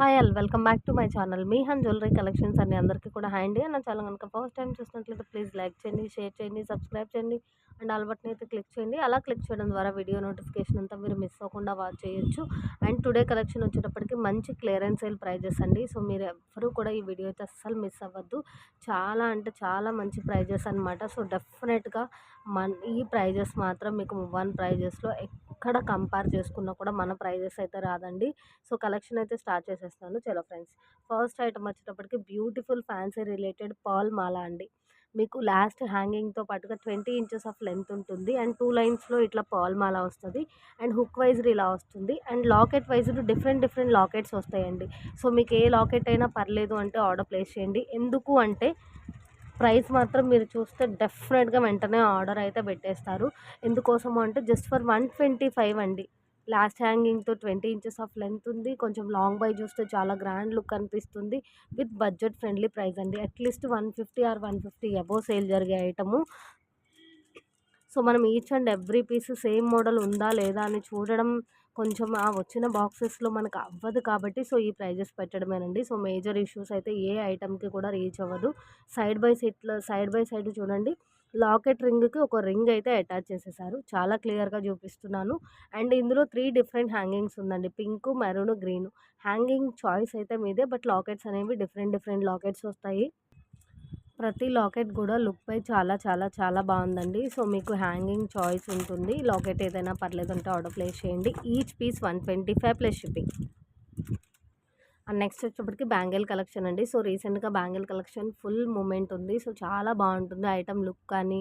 Hi all welcome back to my channel. మీ హన్ jewellery collections అన్ని అందరికీ కూడా హ్యాండ్ అండి. నా ఛానల్ కనుక ఫస్ట్ టైం చూసినట్లయితే ప్లీజ్ లైక్ చేయండి షేర్ చేయండి సబ్స్క్రైబ్ చేయండి అండ్ ఆల్ బటన్ అయితే క్లిక్ చేయండి. అలా క్లిక్ చేయడం ద్వారా వీడియో నోటిఫికేషన్ అంతా మీరు మిస్ అవ్వకుండా వాచ్ చేయొచ్చు. అండ్ టుడే కలెక్షన్ వచ్చేటప్పటికి మంచి క్లియరెన్స్ సేల్ ప్రైజెస్ అండి. సో మీరు ఎవ్వరూ కూడా ఈ వీడియో అయితే అస్సలు మిస్ అవ్వద్దు. చాలా అంటే చాలా మంచి ప్రైజెస్ అనమాట సో డెఫినెట్గా మన ఈ ప్రైజెస్ మాత్రం మీకు వన్ ప్రైజెస్లో ఎక్కడ కంపేర్ చేసుకున్నా కూడా మన ప్రైజెస్ అయితే రాదండి. సో కలెక్షన్ అయితే స్టార్ట్ చేసేస్తాను. చలో ఫ్రెండ్స్ ఫస్ట్ ఐటమ్ వచ్చేటప్పటికి బ్యూటిఫుల్ ఫ్యాన్సీ రిలేటెడ్ పాల్ మాల అండి. మీకు లాస్ట్ హ్యాంగింగ్తో పాటుగా ట్వంటీ ఇంచెస్ ఆఫ్ లెంత్ ఉంటుంది. అండ్ టూ లైన్స్లో ఇట్లా పాల్మాల వస్తుంది. అండ్ హుక్ వైజ్ ఇలా వస్తుంది. And locket wise different different lockets వస్తాయండి. సో మీకు ఏ లాకెట్ అయినా పర్లేదు అంటే ఆర్డర్ ప్లేస్ చేయండి. ఎందుకు అంటే ప్రైస్ మాత్రం మీరు చూస్తే డెఫినెట్గా వెంటనే ఆర్డర్ అయితే పెట్టేస్తారు. ఎందుకోసము అంటే just for one twenty five అండి. లాస్ట్ హ్యాంగింగ్తో ట్వంటీ ఇంచెస్ ఆఫ్ లెంత్ ఉంది. కొంచెం లాంగ్ బై చూస్తే చాలా గ్రాండ్ లుక్ అనిపిస్తుంది. విత్ బడ్జెట్ ఫ్రెండ్లీ ప్రైస్ అండి. At least one fifty or one fifty above sale జరిగే ఐటము. సో మనం each and every piece same model ఉందా లేదా అని చూడడం కొంచెం ఆ వచ్చిన బాక్సెస్లో మనకు అవ్వదు కాబట్టి సో ఈ ప్రైజెస్ పెట్టడమేనండి. సో మేజర్ ఇష్యూస్ అయితే ఏ ఐటెంకి కూడా రీచ్ అవ్వదు. సైడ్ బై సైడ్లో సైడ్ బై సైడ్ చూడండి. లాకెట్ రింగ్కి ఒక రింగ్ అయితే అటాచ్ చేసేసారు. చాలా క్లియర్గా చూపిస్తున్నాను. అండ్ ఇందులో త్రీ డిఫరెంట్ హ్యాంగింగ్స్ ఉందండి. Pink maroon green. Hanging choice అయితే మీదే బట్ లాకెట్స్ అనేవి డిఫరెంట్ డిఫరెంట్ లాకెట్స్ వస్తాయి. ప్రతి లాకెట్ కూడా లుక్ పై చాలా చాలా చాలా బాగుందండి. సో మీకు హ్యాంగింగ్ చాయిస్ ఉంటుంది. లాకెట్ ఏదైనా పర్లేదు అంటే ఆర్డర్ ప్లేస్ చేయండి. Each piece one twenty five plus shipping. And next వచ్చేప్పటికి బ్యాంగిల్ కలెక్షన్ అండి. సో రీసెంట్గా బ్యాంగిల్ కలెక్షన్ ఫుల్ మూమెంట్ ఉంది. సో చాలా బాగుంటుంది. ఐటమ్ లుక్ కానీ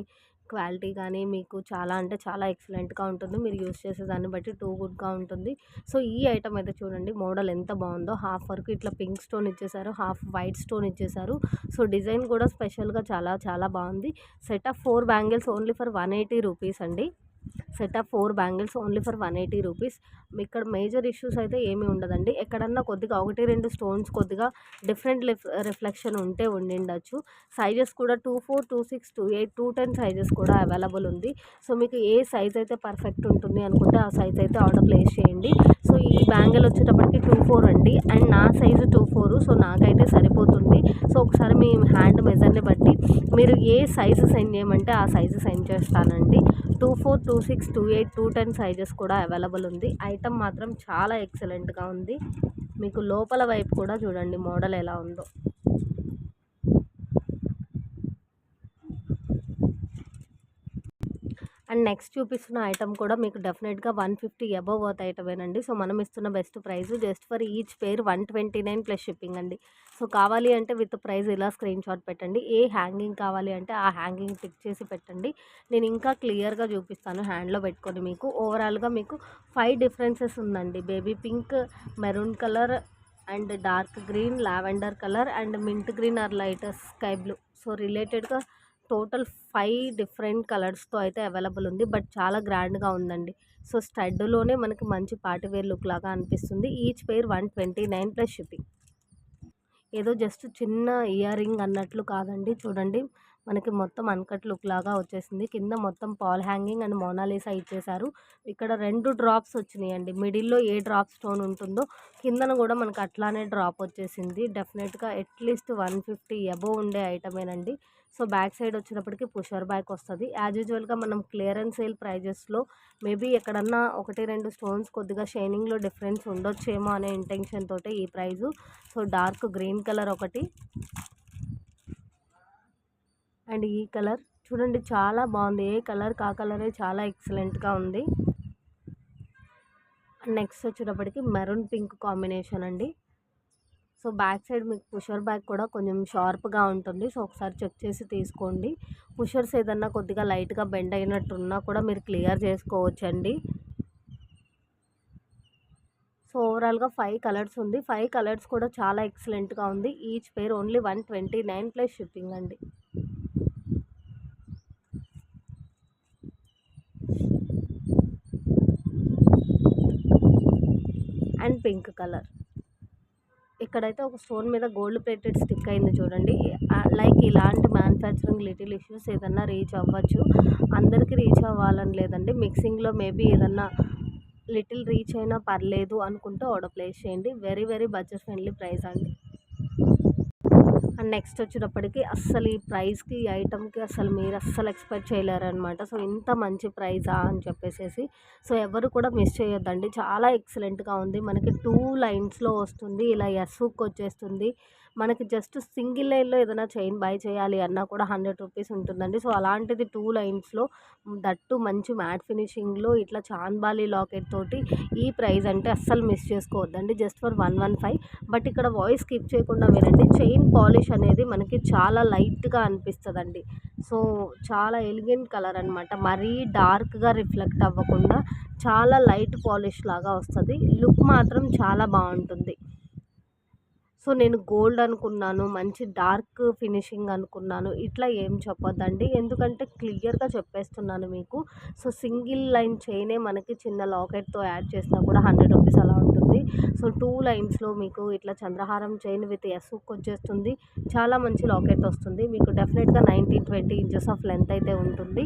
క్వాలిటీ కానీ మీకు చాలా అంటే చాలా ఎక్సలెంట్గా ఉంటుంది. మీరు యూస్ చేసే దాన్ని బట్టి టూ గుడ్గా ఉంటుంది. సో ఈ ఐటమ్ అయితే చూడండి. మోడల్ ఎంత బాగుందో. హాఫ్ వరకు ఇట్లా పింక్ స్టోన్ ఇచ్చేసారు. హాఫ్ వైట్ స్టోన్ ఇచ్చేసారు. సో డిజైన్ కూడా స్పెషల్గా చాలా చాలా బాగుంది. Set of four bangles only for one eighty rupees అండి. Set of four bangles only for one eighty rupees. ఇక్కడ మేజర్ ఇష్యూస్ అయితే ఏమీ ఉండదండి. ఎక్కడన్నా కొద్దిగా ఒకటి రెండు స్టోన్స్ కొద్దిగా డిఫరెంట్ రిఫ్లెక్షన్ ఉంటే ఉండిండొచ్చు. సైజెస్ కూడా two four two six two eight two ten sizes కూడా అవైలబుల్ ఉంది. సో మీకు ఏ సైజ్ అయితే పర్ఫెక్ట్ ఉంటుంది అనుకుంటే ఆ సైజ్ అయితే ఆర్డర్ ప్లేస్ చేయండి. సో ఈ బ్యాంగిల్ వచ్చేటప్పటికి టూ ఫోర్ అండి. అండ్ నా సైజు టూ ఫోర్ సో నాకైతే సరిపోతుంది. సో ఒకసారి మీ హ్యాండ్ మెజర్ని బట్టి మీరు ఏ సైజు సెండ్ చేయమంటే ఆ సైజు సెండ్ చేస్తానండి. Two four two six two eight two ten sizes కూడా అవైలబుల్ ఉంది. ఐటమ్ మాత్రం చాలా ఎక్సలెంట్గా ఉంది. మీకు లోపల వైపు కూడా చూడండి మోడల్ ఎలా ఉందో. అండ్ నెక్స్ట్ చూపిస్తున్న ఐటమ్ కూడా మీకు డెఫినెట్గా వన్ ఫిఫ్టీ అబవ్ వర్త్ ఐటమేనండి. సో మనం ఇస్తున్న best price just for each pair one twenty nine plus shipping అండి. సో కావాలి అంటే విత్ ప్రైస్ ఇలా స్క్రీన్ షాట్ పెట్టండి. ఏ హ్యాంగింగ్ కావాలి అంటే ఆ హ్యాంగింగ్ పిక్ చేసి పెట్టండి. నేను ఇంకా క్లియర్గా చూపిస్తాను హ్యాండ్లో పెట్టుకొని మీకు. ఓవరాల్గా మీకు ఫైవ్ డిఫరెన్సెస్ ఉందండి. Baby pink maroon colour and dark green lavender colour and mint green or light sky blue. So రిలేటెడ్గా టోటల్ ఫైవ్ డిఫరెంట్ కలర్స్తో అయితే అవైలబుల్ ఉంది బట్ చాలా గ్రాండ్గా ఉందండి. సో స్టడ్లోనే మనకి మంచి పార్టీవేర్ లుక్ లాగా అనిపిస్తుంది. Each pair one twenty nine plus shipping. ఏదో జస్ట్ చిన్న ఇయర్ రింగ్ అన్నట్లు కాదండి. చూడండి. మనకి మొత్తం అన్కట్ లుక్ లాగా వచ్చేసింది. కింద మొత్తం పాల్ హ్యాంగింగ్ అండ్ మోనాలిసా ఇచ్చేసారు. ఇక్కడ రెండు డ్రాప్స్ వచ్చినాయండి. మిడిల్లో ఏ డ్రాప్ స్టోన్ ఉంటుందో కిందన కూడా మనకు అట్లానే డ్రాప్ వచ్చేసింది. డెఫినెట్గా అట్లీస్ట్ వన్ ఫిఫ్టీ అబోవ్ ఉండే ఐటమేనండి. సో బ్యాక్ సైడ్ వచ్చినప్పటికీ పుషర్ బ్యాక్ వస్తుంది. యాజ్ యూజువల్గా మనం క్లియరెన్స్ సేల్ ప్రైజెస్లో మేబీ ఎక్కడన్నా ఒకటి రెండు స్టోన్స్ కొద్దిగా షైనింగ్లో డిఫరెన్స్ ఉండొచ్చేమో అనే ఇంటెన్షన్ తోటే ఈ price. So dark green colour ఒకటి. అండ్ ఈ కలర్ చూడండి చాలా బాగుంది. ఏ కలర్ కా కలరే చాలా ఎక్సలెంట్గా ఉంది. నెక్స్ట్ వచ్చేటప్పటికి మెరూన్ పింక్ కాంబినేషన్ అండి. సో బ్యాక్ సైడ్ మీకు పుషర్ బ్యాగ్ కూడా కొంచెం షార్ప్గా ఉంటుంది. సో ఒకసారి చెక్ చేసి తీసుకోండి. పుషర్స్ ఏదన్నా కొద్దిగా లైట్గా బెండ్ అయినట్టున్నా కూడా మీరు క్లియర్ చేసుకోవచ్చండి. సో ఓవరాల్గా ఫైవ్ కలర్స్ ఉంది. ఫైవ్ కలర్స్ కూడా చాలా ఎక్సలెంట్గా ఉంది. Each pair only one twenty nine plus shipping అండి. And pink colour. ఇక్కడైతే ఒక స్టోన్ మీద గోల్డ్ ప్లేటెడ్ స్టిక్ అయింది చూడండి. లైక్ ఇలాంటి మ్యానుఫ్యాక్చరింగ్ లిటిల్ ఇష్యూస్ ఏదన్నా రీచ్ అవ్వచ్చు. అందరికీ రీచ్ అవ్వాలని లేదండి. మిక్సింగ్లో మేబీ ఏదన్నా లిటిల్ రీచ్ అయినా పర్లేదు అనుకుంటే ఆర్డర్ ప్లేస్ చేయండి. Very very budget friendly price అండి. అండ్ నెక్స్ట్ వచ్చినప్పటికీ అస్సలు ఈ ప్రైస్కి ఈ ఐటమ్కి అసలు మీరు అస్సలు ఎక్స్పెక్ట్ చేయలేరనమాట సో ఇంత మంచి ప్రైజా అని చెప్పేసి సో ఎవరు కూడా మిస్ చేయొద్దండి. చాలా ఎక్సలెంట్గా ఉంది. మనకి టూ లైన్స్లో వస్తుంది. ఇలా ఎస్ హుక్ వచ్చేస్తుంది. మనకి జస్ట్ సింగిల్ లైన్లో ఏదైనా చైన్ బై చేయాలి అన్నా కూడా హండ్రెడ్ రూపీస్ ఉంటుందండి. సో అలాంటిది టూ లైన్స్లో దట్టు మంచి మ్యాట్ ఫినిషింగ్లో ఇట్లా చాన్బాలి లాకెట్ తోటి ఈ ప్రైస్ అంటే అస్సలు మిస్ చేసుకోవద్దండి. Just for one one five. But ఇక్కడ వాయిస్ స్కిప్ చేయకుండా వినండి. చైన్ పాలిష్ అనేది మనకి చాలా లైట్గా అనిపిస్తుందండి. సో చాలా ఎలిగెంట్ కలర్ అనమాట మరీ డార్క్గా రిఫ్లెక్ట్ అవ్వకుండా చాలా లైట్ పాలిష్ లాగా వస్తుంది. లుక్ మాత్రం చాలా బాగుంటుంది. సో నేను గోల్డ్ అనుకున్నాను మంచి డార్క్ ఫినిషింగ్ అనుకున్నాను. ఇట్లా ఏం చెప్పొద్దండి. ఎందుకంటే క్లియర్గా చెప్పేస్తున్నాను మీకు. సో సింగిల్ లైన్ చైనే మనకి చిన్న లాకెట్తో యాడ్ చేసినా కూడా హండ్రెడ్ రూపీస్ అలా ఉంటుంది. సో టూ లైన్స్లో మీకు ఇట్లా చంద్రహారం చైన్ విత్ ఎస్ వచ్చేస్తుంది. చాలా మంచి లాకెట్ వస్తుంది. మీకు డెఫినెట్గా nineteen twenty inches of length అయితే ఉంటుంది.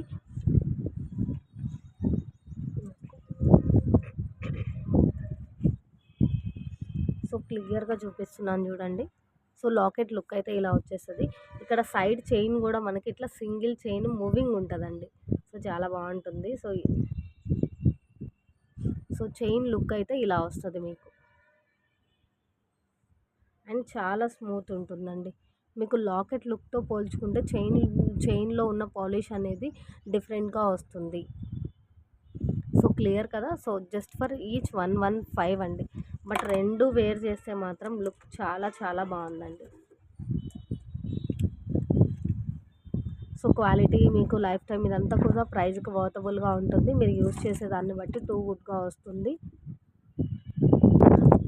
సో క్లియర్గా చూపిస్తున్నాను చూడండి. సో లాకెట్ లుక్ అయితే ఇలా వచ్చేస్తుంది. ఇక్కడ సైడ్ చైన్ కూడా మనకి ఇట్లా సింగిల్ చైన్ మూవింగ్ ఉంటుందండి. సో చాలా బాగుంటుంది. సో సో చైన్ లుక్ అయితే ఇలా వస్తుంది మీకు. అండ్ చాలా స్మూత్ ఉంటుందండి. మీకు లాకెట్ లుక్తో పోల్చుకుంటే చైన్ చైన్లో ఉన్న పాలిష్ అనేది డిఫరెంట్గా వస్తుంది. సో క్లియర్ కదా? So just for each one one five అండి. బట్ రెండు వేర్ చేస్తే మాత్రం లుక్ చాలా చాలా బాగుందండి. సో క్వాలిటీ మీకు లైఫ్ టైం ఇదంతా కూడా ప్రైస్కి వర్తబుల్గా ఉంటుంది. మీరు యూజ్ చేసేదాన్ని బట్టి టూ గుడ్గా వస్తుంది.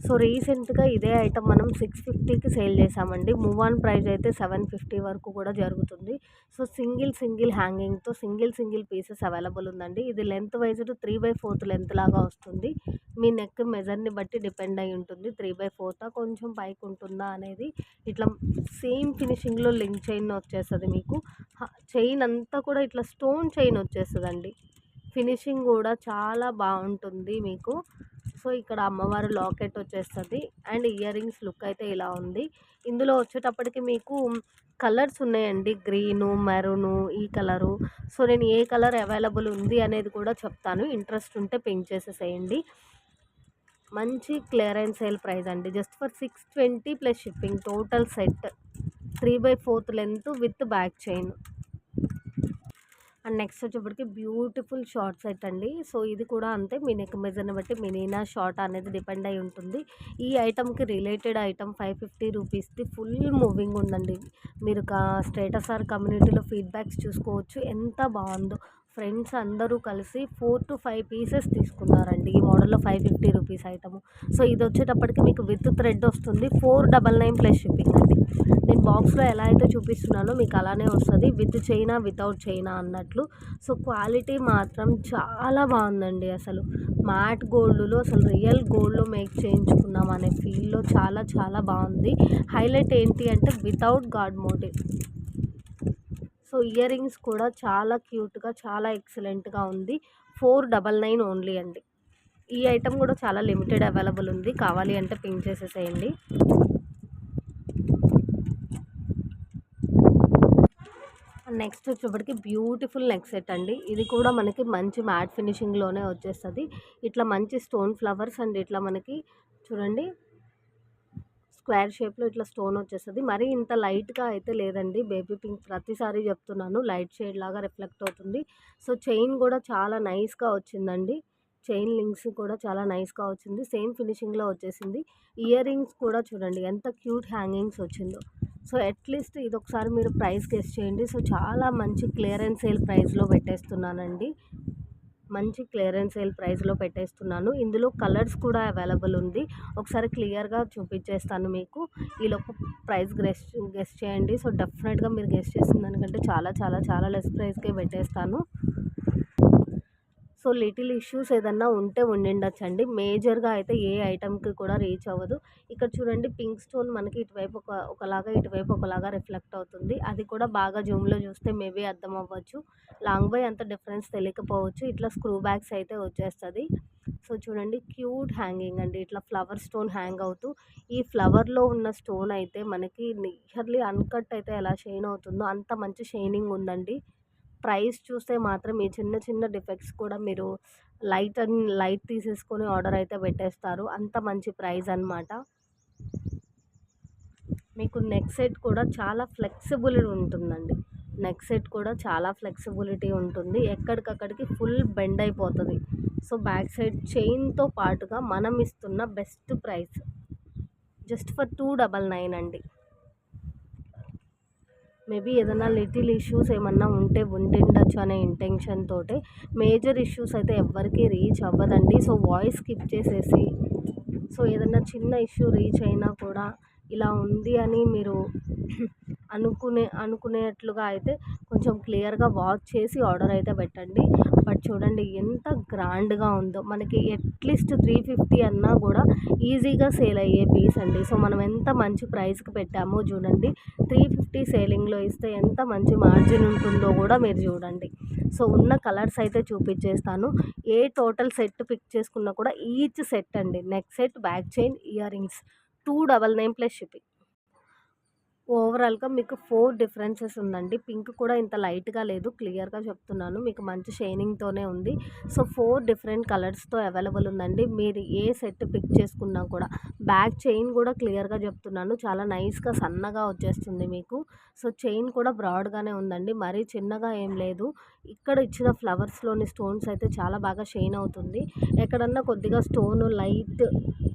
సో రీసెంట్గా ఇదే ఐటమ్ మనం సిక్స్ ఫిఫ్టీకి సేల్ చేసామండి. మూవ్ ఆన్ ప్రైస్ అయితే సెవెన్ ఫిఫ్టీ వరకు కూడా జరుగుతుంది. సో సింగిల్ సింగిల్ హ్యాంగింగ్తో సింగిల్ సింగిల్ పీసెస్ అవైలబుల్ ఉందండి. ఇది length wise three by fourth length లాగా వస్తుంది. మీ నెక్ మెజర్ని బట్టి డిపెండ్ అయి ఉంటుంది. త్రీ బై ఫోర్తా కొంచెం పైకి ఉంటుందా అనేది ఇట్లా సేమ్ ఫినిషింగ్లో లింక్ చైన్ వచ్చేస్తుంది మీకు. చైన్ అంతా కూడా ఇట్లా స్టోన్ చైన్ వచ్చేస్తుందండి. ఫినిషింగ్ కూడా చాలా బాగుంటుంది మీకు. సో ఇక్కడ అమ్మవారు లాకెట్ వచ్చేస్తుంది. అండ్ ఇయర్ రింగ్స్ లుక్ అయితే ఇలా ఉంది. ఇందులో వచ్చేటప్పటికి మీకు కలర్స్ ఉన్నాయండి. గ్రీను మెరూను ఈ కలరు. సో నేను ఏ కలర్ అవైలబుల్ ఉంది అనేది కూడా చెప్తాను. ఇంట్రెస్ట్ ఉంటే పింక్ చేసేసేయండి. మంచి క్లియరెన్స్ సేల్ ప్రైస్ అండి. Just for six twenty plus shipping. Total set three by fourth length with back chain. And next వచ్చేప్పటికి బ్యూటిఫుల్ షార్ట్ సెట్ అండి. సో ఇది కూడా అంతే. మీ నెక్ మెజర్ని బట్టి మినీనా షార్ట్ అనేది డిపెండ్ అయి ఉంటుంది. ఈ ఐటమ్కి రిలేటెడ్ ఐటమ్ ఫైవ్ ఫిఫ్టీ రూపీస్ది ఫుల్ మూవింగ్ ఉందండి. మీరు స్టేటస్ ఆర్ కమ్యూనిటీలో ఫీడ్బ్యాక్స్ చూసుకోవచ్చు. ఎంత బాగుందో. ఫ్రెండ్స్ అందరూ కలిసి ఫోర్ టు ఫైవ్ పీసెస్ తీసుకున్నారండి. ఈ మోడల్లో five fifty rupees item. So ఇది వచ్చేటప్పటికి మీకు విత్ థ్రెడ్ వస్తుంది. Four double nine plus shipping అండి. బాక్స్లో ఎలా అయితే చూపిస్తున్నానో మీకు అలానే వస్తుంది. విత్ చైనా వితౌట్ చైనా అన్నట్లు. సో క్వాలిటీ మాత్రం చాలా బాగుందండి అసలు. మ్యాట్ గోల్డ్లో అసలు రియల్ గోల్డ్లో మేక్ చేయించుకున్నాం అనే ఫీల్లో చాలా చాలా బాగుంది. హైలైట్ ఏంటి అంటే without god motif. So ear rings కూడా చాలా క్యూట్గా చాలా ఎక్సలెంట్గా ఉంది. ఫోర్ డబల్ నైన్ ఓన్లీ అండి. ఈ ఐటెం కూడా చాలా లిమిటెడ్ అవైలబుల్ ఉంది. కావాలి అంటే పింక్ చేసేసేయండి. నెక్స్ట్ వచ్చేప్పటికి బ్యూటిఫుల్ నెక్ సెట్ అండి. ఇది కూడా మనకి మంచి మ్యాట్ ఫినిషింగ్లోనే వచ్చేస్తుంది. ఇట్లా మంచి స్టోన్ ఫ్లవర్స్ అండ్ ఇట్లా మనకి చూడండి. స్క్వేర్ షేప్లో ఇట్లా స్టోన్ వచ్చేస్తుంది. మరీ ఇంత లైట్గా అయితే లేదండి. బేబీ పింక్ ప్రతిసారి చెప్తున్నాను. లైట్ షేడ్ లాగా రిఫ్లెక్ట్ అవుతుంది. సో చైన్ కూడా చాలా నైస్గా వచ్చిందండి. చైన్ లింక్స్ కూడా చాలా నైస్గా వచ్చింది. సేమ్ ఫినిషింగ్లో వచ్చేసింది. ఇయర్ రింగ్స్ కూడా చూడండి. ఎంత క్యూట్ హ్యాంగింగ్స్ వచ్చిందో. సో అట్లీస్ట్ ఇది ఒకసారి మీరు ప్రైస్ గెస్ట్ చేయండి. సో చాలా మంచి క్లియరెన్స్ సేల్ ప్రైస్లో పెట్టేస్తున్నానండి. మంచి క్లియరెన్స్ సేల్ ప్రైస్లో పెట్టేస్తున్నాను. ఇందులో కలర్స్ కూడా అవైలబుల్ ఉంది. ఒకసారి క్లియర్గా చూపించేస్తాను మీకు. ఈలోపు ప్రైస్ గెస్ట్ గెస్ట్ చేయండి. సో డెఫినెట్గా మీరు గెస్ట్ చేసిన దానికంటే చాలా చాలా చాలా లెస్ ప్రైస్కే పెట్టేస్తాను. సో లిటిల్ ఇష్యూస్ ఏదన్నా ఉంటే ఉండిండొచ్చండి. మేజర్గా అయితే ఏ ఐటమ్కి కూడా రీచ్ అవ్వదు. ఇక్కడ చూడండి పింక్ స్టోన్ మనకి ఇటువైపు ఒక ఒకలాగా ఇటువైపు ఒకలాగా రిఫ్లెక్ట్ అవుతుంది. అది కూడా బాగా జూమ్లో చూస్తే మేబీ అర్థం అవ్వచ్చు. లాంగ్ బై అంత డిఫరెన్స్ తెలియకపోవచ్చు. ఇట్లా స్క్రూ బ్యాగ్స్ అయితే వచ్చేస్తుంది. సో చూడండి క్యూట్ హ్యాంగింగ్ అండి. ఇట్లా ఫ్లవర్ స్టోన్ హ్యాంగ్ అవుతూ ఈ ఫ్లవర్లో ఉన్న స్టోన్ అయితే మనకి నియర్లీ అన్కట్ అయితే ఎలా షైన్ అవుతుందో అంత మంచి షైనింగ్ ఉందండి. ప్రైస్ చూస్తే మాత్రం ఈ చిన్న చిన్న డిఫెక్ట్స్ కూడా మీరు లైట్ అండ్ లైట్ తీసేసుకొని ఆర్డర్ అయితే పెట్టేస్తారు. అంత మంచి ప్రైస్ అనమాట మీకు నెక్ సెట్ కూడా చాలా ఫ్లెక్సిబిలిటీ ఉంటుందండి. నెక్ సెట్ కూడా చాలా ఫ్లెక్సిబిలిటీ ఉంటుంది. ఎక్కడికక్కడికి ఫుల్ బెండ్ అయిపోతుంది. సో బ్యాక్ సైడ్ చైన్తో పాటుగా మనం ఇస్తున్న best price. Just for two double nine అండి. మేబీ ఏదైనా లిటిల్ ఇష్యూస్ ఏమన్నా ఉంటే ఉండిండొచ్చు అనే ఇంటెన్షన్ తోటే. మేజర్ ఇష్యూస్ అయితే ఎవ్వరికీ రీచ్ అవ్వదండి. సో వాయిస్ స్కిప్ చేసేసి సో ఏదైనా చిన్న ఇష్యూ రీచ్ అయినా కూడా ఇలా ఉంది అని మీరు అనుకునే అనుకునేట్లుగా అయితే కొంచెం క్లియర్గా వాచ్ చేసి ఆర్డర్ అయితే పెట్టండి. చూడండి ఎంత గ్రాండ్గా ఉందో. మనకి అట్లీస్ట్ త్రీ ఫిఫ్టీ అన్నా కూడా ఈజీగా సేల్ అయ్యే పీస్ అండి. సో మనం ఎంత మంచి ప్రైస్కి పెట్టామో చూడండి. త్రీ ఫిఫ్టీ సేలింగ్లో ఇస్తే ఎంత మంచి మార్జిన్ ఉంటుందో కూడా మీరు చూడండి. సో ఉన్న కలర్స్ అయితే చూపించేస్తాను ఏ టోటల్ సెట్ పిక్ చేసుకున్నా కూడా ఈచ్ సెట్ అండి. Neck set back chain ear rings. Two double nine plus shipping. ఓవరాల్గా మీకు ఫోర్ డిఫరెన్సెస్ ఉందండి. పింక్ కూడా ఇంత లైట్గా లేదు. క్లియర్గా చెప్తున్నాను. మీకు మంచి షైనింగ్తోనే ఉంది. సో ఫోర్ డిఫరెంట్ కలర్స్తో అవైలబుల్ ఉందండి. మీరు ఏ సెట్ పిక్ చేసుకున్నా కూడా. బ్యాక్ చైన్ కూడా క్లియర్గా చెప్తున్నాను. చాలా నైస్గా సన్నగా వచ్చేస్తుంది మీకు. సో చైన్ కూడా బ్రాడ్గానే ఉందండి. మరీ చిన్నగా ఏం లేదు. ఇక్కడ ఇచ్చిన ఫ్లవర్స్లోని స్టోన్స్ అయితే చాలా బాగా షైన్ అవుతుంది. ఎక్కడన్నా కొద్దిగా స్టోన్ లైట్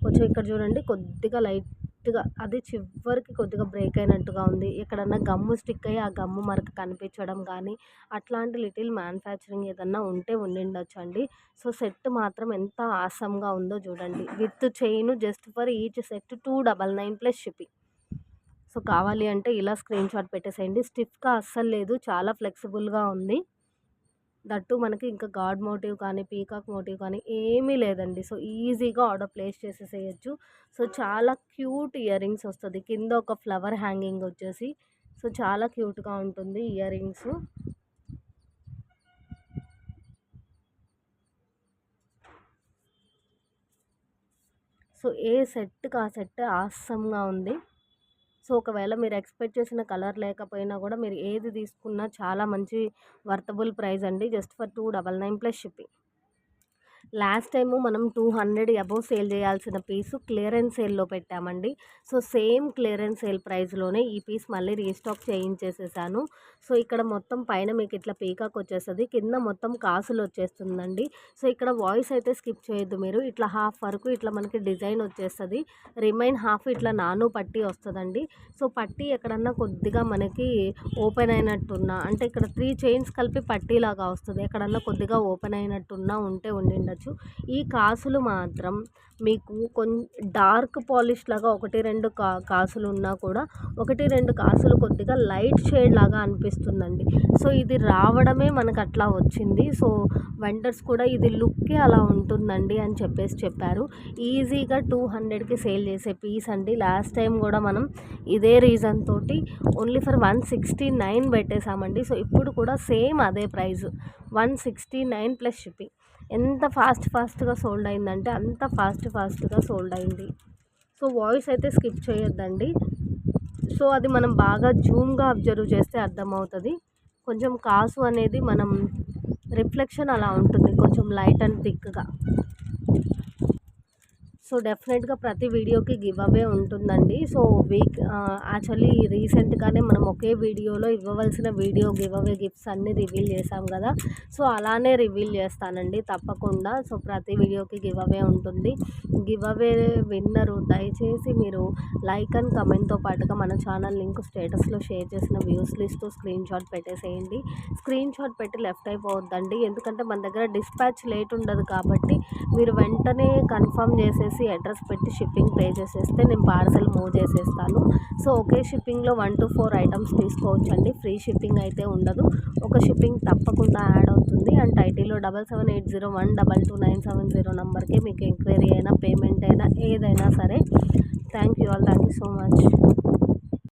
కొంచెం ఇక్కడ చూడండి. కొద్దిగా లైట్ లైట్గా అది చివరికి కొద్దిగా బ్రేక్ అయినట్టుగా ఉంది. ఎక్కడన్నా గమ్ము స్టిక్ అయ్యి ఆ గమ్ము మరక కనిపించడం కానీ అట్లాంటి లిటిల్ మ్యానుఫ్యాక్చరింగ్ ఏదన్నా ఉంటే ఉండిండొచ్చు అండి సో సెట్ మాత్రం ఎంత ఆసమ్గా ఉందో చూడండి. With chain just for each set two double nine plus shipping so కావాలి అంటే ఇలా స్క్రీన్ షాట్ పెట్టేసేయండి స్టిఫ్గా అస్సలు లేదు. చాలా ఫ్లెక్సిబుల్గా ఉంది. దట్టు మనకి ఇంకా గాడ్ మోటివ్ కానీ పీకాక్ మోటివ్ కానీ ఏమీ లేదండి. సో ఈజీగా ఆర్డర్ ప్లేస్ చేసేసేయచ్చు. సో చాలా క్యూట్ ఇయర్ రింగ్స్ వస్తుంది. కింద ఒక ఫ్లవర్ హ్యాంగింగ్ వచ్చేసి సో చాలా క్యూట్గా ఉంటుంది ఇయర్ రింగ్స్. సో ఏ సెట్కి ఆ సెట్ ఆసమ్గా ఉంది? సో ఒకవేళ మీరు ఎక్స్పెక్ట్ చేసిన కలర్ లేకపోయినా కూడా మీరు ఏది తీసుకున్నా చాలా మంచి వర్తబుల్ ప్రైస్ అండి. Just for two double nine plus shipping. Last time మనం టూ హండ్రెడ్ అబోవ్ సేల్ చేయాల్సిన పీసు క్లియరెన్స్ సేల్లో పెట్టామండి. సో సేమ్ క్లియరెన్స్ సేల్ ప్రైస్లోనే ఈ పీస్ మళ్ళీ రీస్టాక్ చేయించేసేసాను. సో ఇక్కడ మొత్తం పైన మీకు ఇట్లా పీకాక్ వచ్చేస్తుంది. కింద మొత్తం కాసులు వచ్చేస్తుందండి. సో ఇక్కడ వాయిస్ అయితే స్కిప్ చేయొద్దు మీరు. ఇట్లా హాఫ్ వరకు ఇట్లా మనకి డిజైన్ వచ్చేస్తుంది. రిమైన్ హాఫ్ ఇట్లా నాను పట్టి వస్తుందండి. సో పట్టి ఎక్కడన్నా కొద్దిగా మనకి ఓపెన్ అయినట్టున్నా అంటే ఇక్కడ త్రీ చైన్స్ కలిపి పట్టీలాగా వస్తుంది. ఎక్కడన్నా కొద్దిగా ఓపెన్ అయినట్టున్నా ఉంటే ఉండిండదు ఉండొచ్చు ఈ కాసులు మాత్రం మీకు కొం డార్క్ పాలిష్ లాగా ఒకటి రెండు కా కాసులు ఉన్నా కూడా ఒకటి రెండు కాసులు కొద్దిగా లైట్ షేడ్ లాగా అనిపిస్తుందండి. సో ఇది రావడమే మనకు అట్లా వచ్చింది. సో వెండర్స్ కూడా ఇది లుక్కే అలా ఉంటుందండి అని చెప్పేసి చెప్పారు. ఈజీగా టూ హండ్రెడ్కి సేల్ చేసే పీస్ అండి. లాస్ట్ టైం కూడా మనం ఇదే రీజన్ తోటి only for one sixty nine పెట్టేశామండి. So ఇప్పుడు కూడా సేమ్ అదే price one sixty nine plus shipping. ఎంత ఫాస్ట్ ఫాస్ట్గా సోల్డ్ అయిందంటే అంత ఫాస్ట్ ఫాస్ట్గా సోల్డ్ అయింది సో వాయిస్ అయితే స్కిప్ చేయొద్దండి. సో అది మనం బాగా జూమ్గా అబ్జర్వ్ చేస్తే అర్థమవుతుంది. కొంచెం కాసు అనేది మనం రిఫ్లెక్షన్ అలా ఉంటుంది. కొంచెం లైట్ అండ్ థిక్గా. సో డెఫినెట్గా ప్రతి వీడియోకి గివ్ అవే ఉంటుందండి. సో వీక్ యాక్చువల్లీ రీసెంట్గానే మనం ఒకే వీడియోలో ఇవ్వవలసిన వీడియో గివ్ అవే గిఫ్ట్స్ అన్నీ రివీల్ చేసాం కదా. సో అలానే రివీల్ చేస్తానండి తప్పకుండా. సో ప్రతి వీడియోకి గివ్ అవే ఉంటుంది. గివ్ అవే విన్నరు దయచేసి మీరు లైక్ అండ్ కమెంట్తో పాటుగా మన ఛానల్ లింక్ స్టేటస్లో షేర్ చేసిన వ్యూస్ లిస్ట్ స్క్రీన్ షాట్ పెట్టేసేయండి. స్క్రీన్ షాట్ పెట్టి లెఫ్ట్ అయిపోవద్దండి. ఎందుకంటే మన దగ్గర డిస్పాచ్ లేట్ ఉండదు కాబట్టి మీరు వెంటనే కన్ఫర్మ్ చేసేసి చేసి అడ్రస్ పెట్టి షిప్పింగ్ పే చేసేస్తే నేను పార్సల్ మూవ్ చేసేస్తాను. సో ఒకే షిప్పింగ్లో వన్ టు ఫోర్ ఐటమ్స్ తీసుకోవచ్చండి. ఫ్రీ షిప్పింగ్ అయితే ఉండదు. ఒక షిప్పింగ్ తప్పకుండా యాడ్ అవుతుంది. అండ్ టైటిల్లో double seven eight zero one double two nine seven zero నెంబర్కి మీకు ఎంక్వైరీ అయినా పేమెంట్ అయినా ఏదైనా సరే. Thank you all. Thank you so much.